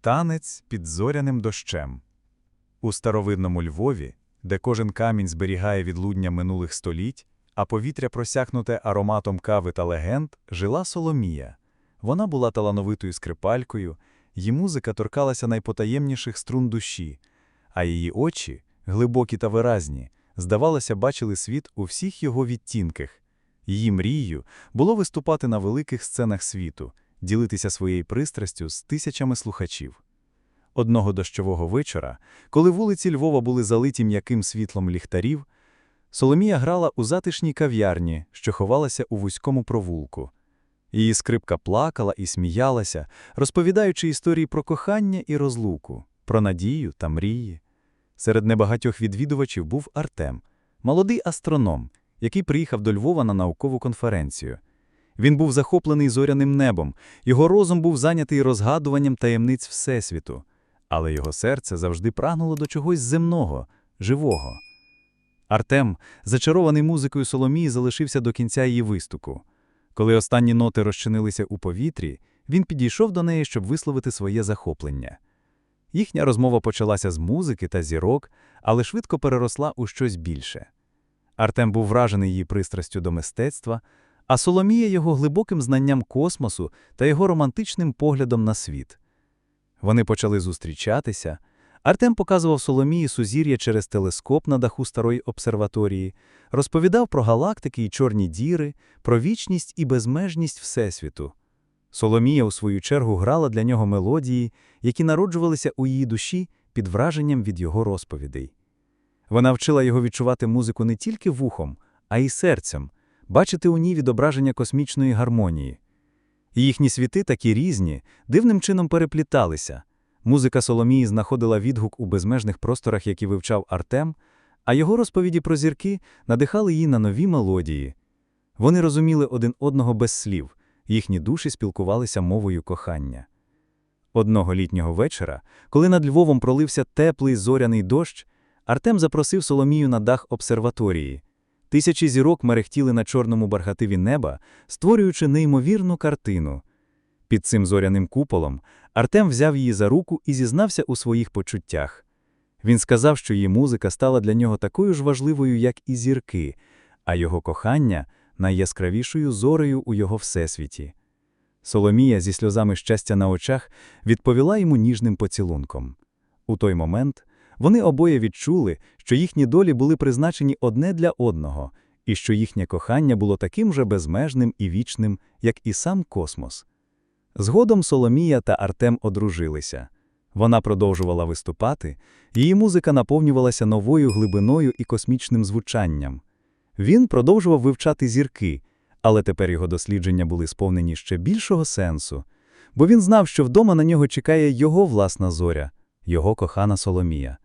Танець під зоряним дощем. У старовинному Львові, де кожен камінь зберігає відлуння минулих століть, а повітря просякнуте ароматом кави та легенд, жила Соломія. Вона була талановитою скрипалькою, її музика торкалася найпотаємніших струн душі, а її очі, глибокі та виразні, здавалося, бачили світ у всіх його відтінках. Її мрією було виступати на великих сценах світу, ділитися своєю пристрастю з тисячами слухачів. Одного дощового вечора, коли вулиці Львова були залиті м'яким світлом ліхтарів, Соломія грала у затишній кав'ярні, що ховалася у вузькому провулку. Її скрипка плакала і сміялася, розповідаючи історії про кохання і розлуку, про надію та мрії. Серед небагатьох відвідувачів був Артем, молодий астроном, який приїхав до Львова на наукову конференцію. Він був захоплений зоряним небом, його розум був зайнятий розгадуванням таємниць Всесвіту, але його серце завжди прагнуло до чогось земного, живого. Артем, зачарований музикою Соломії, залишився до кінця її виступу. Коли останні ноти розчинилися у повітрі, він підійшов до неї, щоб висловити своє захоплення. Їхня розмова почалася з музики та зірок, але швидко переросла у щось більше. Артем був вражений її пристрастю до мистецтва, а Соломія його глибоким знанням космосу та його романтичним поглядом на світ. Вони почали зустрічатися. Артем показував Соломії сузір'я через телескоп на даху старої обсерваторії, розповідав про галактики і чорні діри, про вічність і безмежність Всесвіту. Соломія, у свою чергу, грала для нього мелодії, які народжувалися у її душі під враженням від його розповідей. Вона вчила його відчувати музику не тільки вухом, а й серцем, бачити у ній відображення космічної гармонії. Їхні світи такі різні, дивним чином перепліталися. Музика Соломії знаходила відгук у безмежних просторах, які вивчав Артем, а його розповіді про зірки надихали її на нові мелодії. Вони розуміли один одного без слів, їхні душі спілкувалися мовою кохання. Одного літнього вечора, коли над Львовом пролився теплий зоряний дощ, Артем запросив Соломію на дах обсерваторії. Тисячі зірок мерехтіли на чорному бархативі неба, створюючи неймовірну картину. Під цим зоряним куполом Артем взяв її за руку і зізнався у своїх почуттях. Він сказав, що її музика стала для нього такою ж важливою, як і зірки, а його кохання найяскравішою зорею у його всесвіті. Соломія зі сльозами щастя на очах відповіла йому ніжним поцілунком. У той момент вони обоє відчули, що їхні долі були призначені одне для одного, і що їхнє кохання було таким же безмежним і вічним, як і сам космос. Згодом Соломія та Артем одружилися. Вона продовжувала виступати, її музика наповнювалася новою глибиною і космічним звучанням. Він продовжував вивчати зірки, але тепер його дослідження були сповнені ще більшого сенсу, бо він знав, що вдома на нього чекає його власна зоря, його кохана Соломія.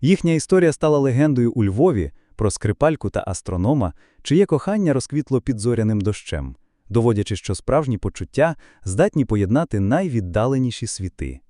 Їхня історія стала легендою у Львові про скрипальку та астронома, чиє кохання розквітло під зоряним дощем, доводячи, що справжні почуття здатні поєднати найвіддаленіші світи.